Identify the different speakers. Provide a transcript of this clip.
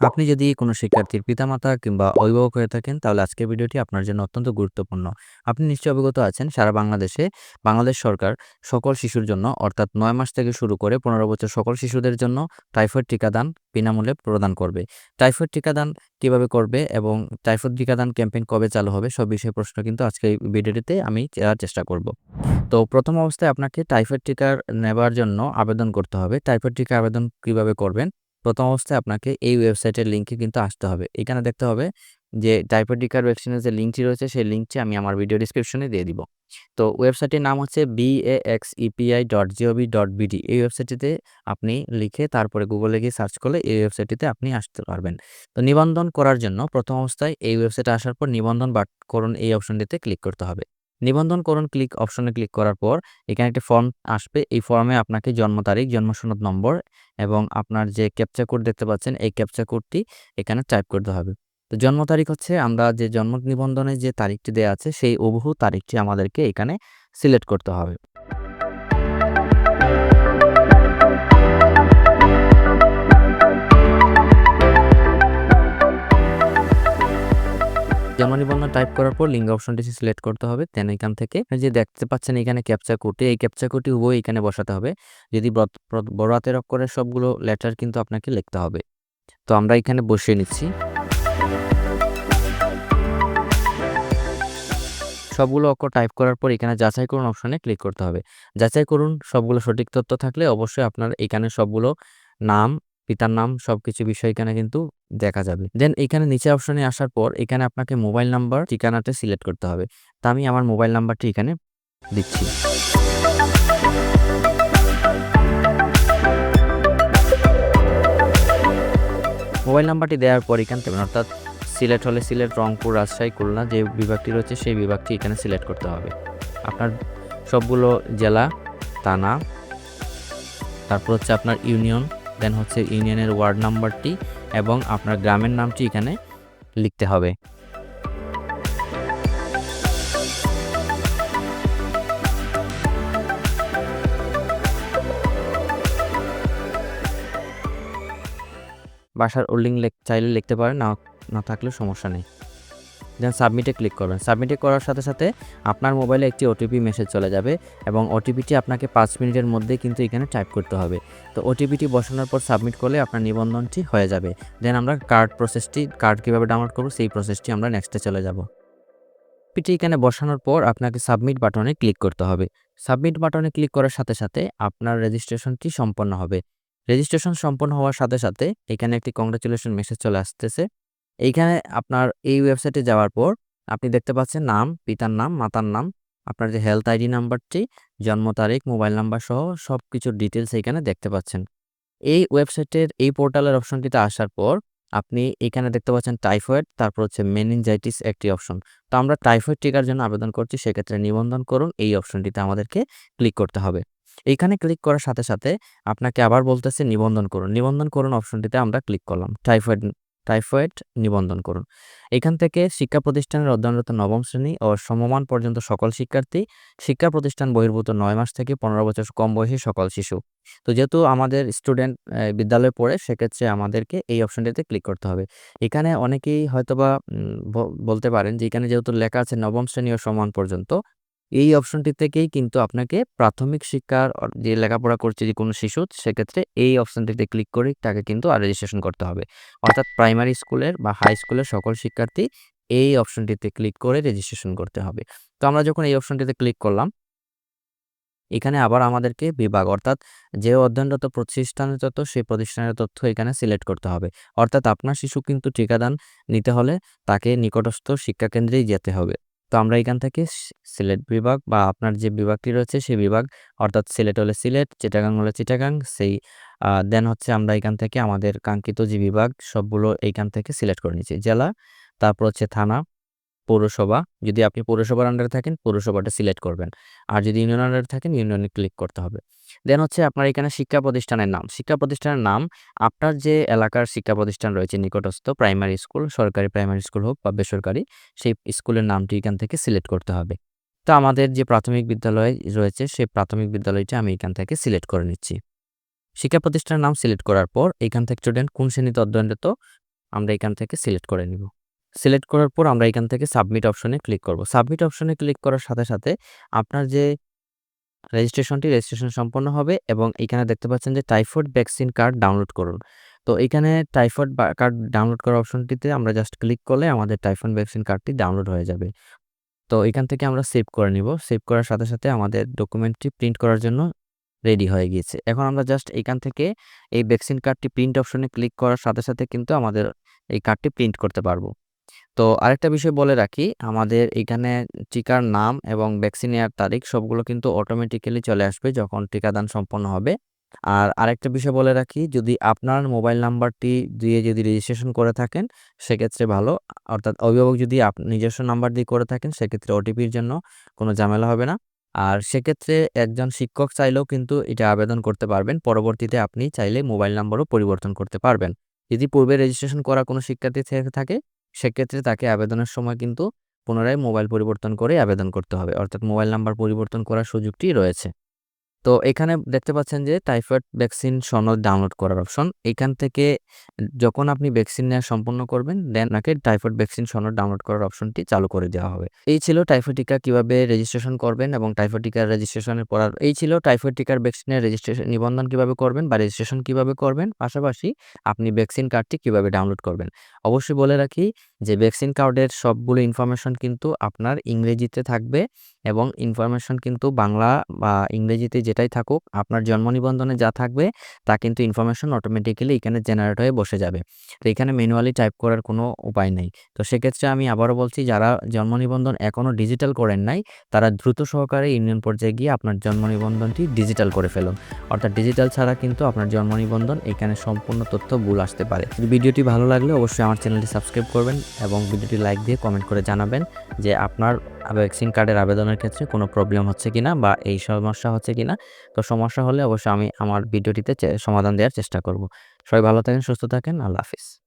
Speaker 1: আপনি যদি কোনো শিক্ষার্থীর পিতামাতা কিংবা অভিভাবক হয়ে থাকেন, তাহলে আজকের ভিডিওটি আপনার জন্য অত্যন্ত গুরুত্বপূর্ণ। আপনি নিশ্চয়ই অবগত আছেন, সারা বাংলাদেশে, বাংলাদেশ সরকার সকল শিশুর জন্য, অর্থাৎ নয় মাস থেকে শুরু করে পনেরো বছর সকল শিশুদের জন্য টাইফয়েড টিকাদান বিনামূল্যে প্রদান করবে। টাইফয়েড টিকাদান কীভাবে করবে এবং টাইফয়েড টিকাদান ক্যাম্পেইন কবে চালু হবে, সব বিষয়ে প্রশ্ন কিন্তু আজকে এই ভিডিওটিতে আমি দেওয়ার চেষ্টা করব। তো প্রথম অবস্থায় আপনাকে টাইফয়েড টিকার নেবার জন্য আবেদন করতে হবে। টাইফয়েড টিকা আবেদন কীভাবে করবেন? প্রথম অবস্থায় আপনাকে এই ওয়েবসাইটের লিঙ্কে কিন্তু আসতে হবে। এখানে দেখতে হবে যে টাইপোটিকার ভ্যাকসিনের যে লিঙ্কটি রয়েছে, সেই লিঙ্কটি আমি আমার ভিডিও ডিসক্রিপশনে দিয়ে দিব। তো ওয়েবসাইটের নাম হচ্ছে BAX EPI dot gov dot BD এই ওয়েবসাইটটিতে আপনি লিখে তারপরে গুগলে গিয়ে সার্চ করলে এই ওয়েবসাইটটিতে আপনি আসতে পারবেন। তো নিবন্ধন করার জন্য প্রথম অবস্থায় এই ওয়েবসাইটে আসার পর নিবন্ধন বাট করুন এই অপশনটিতে ক্লিক করতে হবে। নিবন্ধন করুন ক্লিক, অপশনে ক্লিক করার পর এখানে একটি ফর্ম আসবে। এই ফর্মে আপনাকে জন্ম তারিখ জন্ম সনদ নম্বর এবং আপনার যে ক্যাপচা কোড দেখতে পাচ্ছেন, এই ক্যাপচা কোডটি এখানে টাইপ করতে হবে। তো জন্ম তারিখ হচ্ছে আমরা যে জন্ম নিবন্ধনের যে তারিখটি দেওয়া আছে, সেই অবহু তারিখটি আমাদেরকে এখানে সিলেক্ট করতে হবে। জন্ম নিবন্ধন টাইপ করার পর লিঙ্গ অপশনটি সিলেক্ট করতে হবে। দেন এখান থেকে যে দেখতে পাচ্ছেন এখানে ক্যাপচা কোডটি এই ক্যাপচা কোডটি হুবহু এখানে বসাতে হবে। যদি বড় হাতের অক্ষরের সবগুলো লেটার কিন্তু আপনাকে লিখতে হবে। তো আমরা এখানে বসিয়ে নিচ্ছি। সবগুলো অক্ষর টাইপ করার পর এখানে যাচাই করুন অপশনে ক্লিক করতে হবে। যাচাই করুন, সবগুলো সঠিক তথ্য থাকলে অবশ্যই আপনার এখানে সবগুলো নাম পিতার নাম সব কিছু বিষয় এখানে কিন্তু দেখা যাবে। দেন এখানে নিচে অপশনে আসার পর, এখানে আপনাকে মোবাইল নাম্বার ঠিকানাটা সিলেক্ট করতে হবে। তা আমি আমার মোবাইল নাম্বারটি এখানে দিচ্ছি। মোবাইল নাম্বারটি দেওয়ার পর এখান থেকে, অর্থাৎ সিলেট হলে সিলেট রংপুর, রাজশাহী, খুলনা, যে বিভাগটি রয়েছে, সেই বিভাগটি এখানে সিলেক্ট করতে হবে। আপনার সবগুলো জেলা, থানা, তারপর হচ্ছে আপনার ইউনিয়ন দেন হচ্ছে ইউনিয়নের ওয়ার্ড নাম্বারটি এবং আপনার গ্রামের নামটি এখানে লিখতে হবে। বাসার ওল্ডিং চাইলে লিখতে পারেন, না না থাকলেও সমস্যা নেই। দেন সাবমিটে ক্লিক করবেন। সাবমিটে করার সাথে সাথে আপনার মোবাইলে একটি ওটিপি মেসেজ চলে যাবে এবং ওটিপিটি আপনাকে পাঁচ মিনিটের মধ্যে কিন্তু এখানে টাইপ করতে হবে। তো ওটিপিটি বসানোর পর সাবমিট করলে আপনার নিবন্ধনটি হয়ে যাবে। দেন আমরা কার্ড প্রসেসটি কার্ড কীভাবে ডাউনলোড করব সেই প্রসেসটি আমরা নেক্সটে চলে যাব। ওটিপিটি এখানে বসানোর পর আপনাকে সাবমিট বাটনে ক্লিক করতে হবে। সাবমিট বাটনে ক্লিক করার সাথে সাথে আপনার রেজিস্ট্রেশনটি সম্পন্ন হবে। রেজিস্ট্রেশন সম্পন্ন হওয়ার সাথে সাথে এখানে একটি কংগ্রেচুলেশন মেসেজ চলে আসতেছে। এইখানে আপনার এই ওয়েবসাইটে যাওয়ার পর, আপনি দেখতে পাচ্ছেন নাম, পিতার নাম, মাতার নাম, আপনার যে হেলথ আইডি নাম্বারটি জন্ম তারিখ মোবাইল নাম্বার সহ সব কিছুর ডিটেলস এখানে দেখতে পাচ্ছেন। এই ওয়েবসাইটের এই পোর্টালের অপশনটিতে আসার পর, আপনি এখানে দেখতে পাচ্ছেন টাইফয়েড তারপর হচ্ছে মেনিনজাইটিস একটি অপশন তো আমরা টাইফয়েড টিকার জন্য আবেদন করছি, সেক্ষেত্রে নিবন্ধন করুন, এই অপশনটিতে আমাদেরকে ক্লিক করতে হবে। এইখানে ক্লিক করার সাথে সাথে আপনাকে আবার বলতেছে নিবন্ধন করুন। নিবন্ধন করুন অপশনটিতে আমরা ক্লিক করলাম। টাইফয়েড টাইফয়েড নিবন্ধন করুন। এখান থেকে শিক্ষা প্রতিষ্ঠানের অধ্যয়নরত নবম শ্রেণি ও সমমান পর্যন্ত সকল শিক্ষার্থী শিক্ষা প্রতিষ্ঠান বহির্ভূত নয় মাস থেকে পনেরো বছর কম বয়সী সকল শিশু। তো যেহেতু আমাদের স্টুডেন্ট বিদ্যালয়ে পড়ে, সেক্ষেত্রে আমাদেরকে এই অপশনটিতে ক্লিক করতে হবে। এখানে অনেকেই হয়তোবা বলতে পারেন যে এখানে যেহেতু লেখা আছে নবম শ্রেণি ও সমান পর্যন্ত এই অপশনটি থেকেই কিন্তু আপনাকে প্রাথমিক শিক্ষার যে লেখাপড়া করছে যে কোনো শিশু, সেক্ষেত্রে এই অপশনটিতে ক্লিক করে তাকে কিন্তু আর রেজিস্ট্রেশন করতে হবে। অর্থাৎ প্রাইমারি স্কুলের বা হাই স্কুলের সকল শিক্ষার্থী এই অপশনটিতে ক্লিক করে রেজিস্ট্রেশন করতে হবে। তো আমরা যখন এই অপশনটিতে ক্লিক করলাম, এখানে আবার আমাদেরকে বিভাগ অর্থাৎ যে অধ্যয়নরত প্রতিষ্ঠানের তথ্য, সেই প্রতিষ্ঠানের তথ্য এখানে সিলেক্ট করতে হবে। অর্থাৎ আপনার শিশু কিন্তু টিকাদান নিতে হলে তাকে নিকটস্থ শিক্ষাকেন্দ্রেই যেতে হবে। তো আমরা এখান থেকে সিলেট বিভাগ বা আপনার যে বিভাগটি রয়েছে সেই বিভাগ, অর্থাৎ সিলেট হলে সিলেট, চিটাগাং হলে চিটাগাং, সেই দেন হচ্ছে আমরা এখান থেকে আমাদের কাঙ্ক্ষিত যে বিভাগ, সবগুলো এইখান থেকে সিলেক্ট করে নিচ্ছি জেলা, তারপর হচ্ছে থানা পৌরসভা, যদি আপনি পৌরসভার আন্ডারে থাকেন, পৌরসভাটা সিলেক্ট করবেন। আর যদি ইউনিয়ন আন্ডারে থাকেন ইউনিয়নে ক্লিক করতে হবে। দেন হচ্ছে আপনার এখানে শিক্ষা প্রতিষ্ঠানের নাম। শিক্ষা প্রতিষ্ঠানের নাম, আপনার যে এলাকার শিক্ষা প্রতিষ্ঠান রয়েছে, নিকটস্থ প্রাইমারি স্কুল সরকারি প্রাইমারি স্কুল হোক বা বেসরকারি, সেই স্কুলের নামটি এখান থেকে সিলেক্ট করতে হবে। তো আমাদের যে প্রাথমিক বিদ্যালয় রয়েছে, সেই প্রাথমিক বিদ্যালয়টি আমি এখান থেকে সিলেক্ট করে নিচ্ছি। শিক্ষা প্রতিষ্ঠানের নাম সিলেক্ট করার পর, এখান থেকে স্টুডেন্ট কোন শ্রেণীতে অধ্যয়নরত, আমরা এখান থেকে সিলেক্ট করে নিব। সিলেক্ট করার পর আমরা এখান থেকে সাবমিট অপশনে ক্লিক করব। সাবমিট অপশনে ক্লিক করার সাথে সাথে আপনার যে রেজিস্ট্রেশনটি রেজিস্ট্রেশন সম্পন্ন হবে এবং এখানে দেখতে পাচ্ছেন যে টাইফয়েড ভ্যাকসিন কার্ড ডাউনলোড করুন। তো এখানে টাইফয়েড কার্ড ডাউনলোড করার অপশনটিতে আমরা জাস্ট ক্লিক করলে আমাদের টাইফয়েড ভ্যাকসিন কার্ডটি ডাউনলোড হয়ে যাবে। তো এখান থেকে আমরা সেভ করে নিব। সেভ করার সাথে সাথে আমাদের ডকুমেন্টটি প্রিন্ট করার জন্য রেডি হয়ে গিয়েছে। এখন আমরা জাস্ট এখান থেকে এই ভ্যাকসিন কার্ডটি প্রিন্ট অপশনে ক্লিক করার সাথে সাথে কিন্তু আমাদের এই কার্ডটি প্রিন্ট করতে পারব। তো আরেকটা বিষয় বলে রাখি, আমাদের এখানে টিকার নাম এবং ভ্যাকসিন নেওয়ার তারিখ সবগুলো কিন্তু অটোমেটিক্যালি চলে আসবে যখন টিকাদান সম্পন্ন হবে। আর আরেকটা বিষয় বলে রাখি, যদি আপনার মোবাইল নাম্বারটি দিয়ে যদি রেজিস্ট্রেশন করে থাকেন, সেক্ষেত্রে ভালো। অর্থাৎ অভিভাবক যদি আপ, নিজস্ব নাম্বার দিয়ে করে থাকেন, সেক্ষেত্রে ওটিপির জন্য কোনো ঝামেলা হবে না। আর সেক্ষেত্রে একজন শিক্ষক চাইলেও কিন্তু এটা আবেদন করতে পারবেন, পরবর্তীতে আপনি চাইলে মোবাইল নাম্বারও পরিবর্তন করতে পারবেন। যদি পূর্বে রেজিস্ট্রেশন করা কোনো শিক্ষার্থী থেকে থাকে সেক্ষেত্রে তাকে আবেদনের সময় কিন্তু পুনরায় মোবাইল পরিবর্তন করে আবেদন করতে হবে। অর্থাৎ মোবাইল নাম্বার পরিবর্তন করার সুযোগটি রয়েছে। তো এখানে দেখতে পাচ্ছেন যে টাইফয়েড ভ্যাকসিন সনদ ডাউনলোড করার অপশন। এখান থেকে যখন আপনি ভ্যাকসিন নেওয়া সম্পন্ন করবেন, দেন আপনাকে টাইফয়েড ভ্যাকসিন সনদ ডাউনলোড করার অপশনটি চালু করে দেওয়া হবে। এই ছিল টাইফয়েড টিকা কীভাবে রেজিস্ট্রেশন করবেন এবং টাইফয়েড টিকার রেজিস্ট্রেশনের পর এই ছিল টাইফয়েড টিকার ভ্যাকসিনের রেজিস্ট্রেশন নিবন্ধন কীভাবে করবেন বা রেজিস্ট্রেশন কীভাবে করবেন। পাশাপাশি আপনি ভ্যাকসিন কার্ডটি কীভাবে ডাউনলোড করবেন। অবশ্যই বলে রাখি যে ভ্যাকসিন কার্ডের সবগুলো ইনফরমেশন কিন্তু আপনার ইংরেজিতে থাকবে এবং ইনফরমেশন কিন্তু বাংলা বা ইংরেজিতে যেটাই থাকুক, আপনার জন্ম নিবন্ধনে যা থাকবে, তা কিন্তু ইনফরমেশন অটোমেটিক্যালি এখানে জেনারেট হয়ে বসে যাবে। তো এখানে ম্যানুয়ালি টাইপ করার কোনো উপায় নেই। তো সেক্ষেত্রে আমি আবারও বলছি, যারা জন্ম নিবন্ধন এখনও ডিজিটাল করেন নাই, তারা দ্রুত সহকারে ইউনিয়ন পর্যায়ে গিয়ে আপনার জন্ম নিবন্ধনটি ডিজিটাল করে ফেলুন। অর্থাৎ ডিজিটাল ছাড়া কিন্তু আপনার জন্ম নিবন্ধন এখানে সম্পূর্ণ তথ্য ভুল আসতে পারে। ভিডিওটি ভালো লাগলে অবশ্যই আমার চ্যানেলটি সাবস্ক্রাইব করবেন। এবং ভিডিওটি লাইক দিয়ে কমেন্ট করে জানাবেন যে আপনার ভ্যাকসিন কার্ডের আবেদনের ক্ষেত্রে কোনো প্রবলেম হচ্ছে কিনা বা এই সমস্যা হচ্ছে কিনা। তো সমস্যা হলে অবশ্যই আমি আমার ভিডিওটিতে সমাধান দেওয়ার চেষ্টা করব। সবাই ভালো থাকেন, সুস্থ থাকেন, আল্লাহ হাফিজ।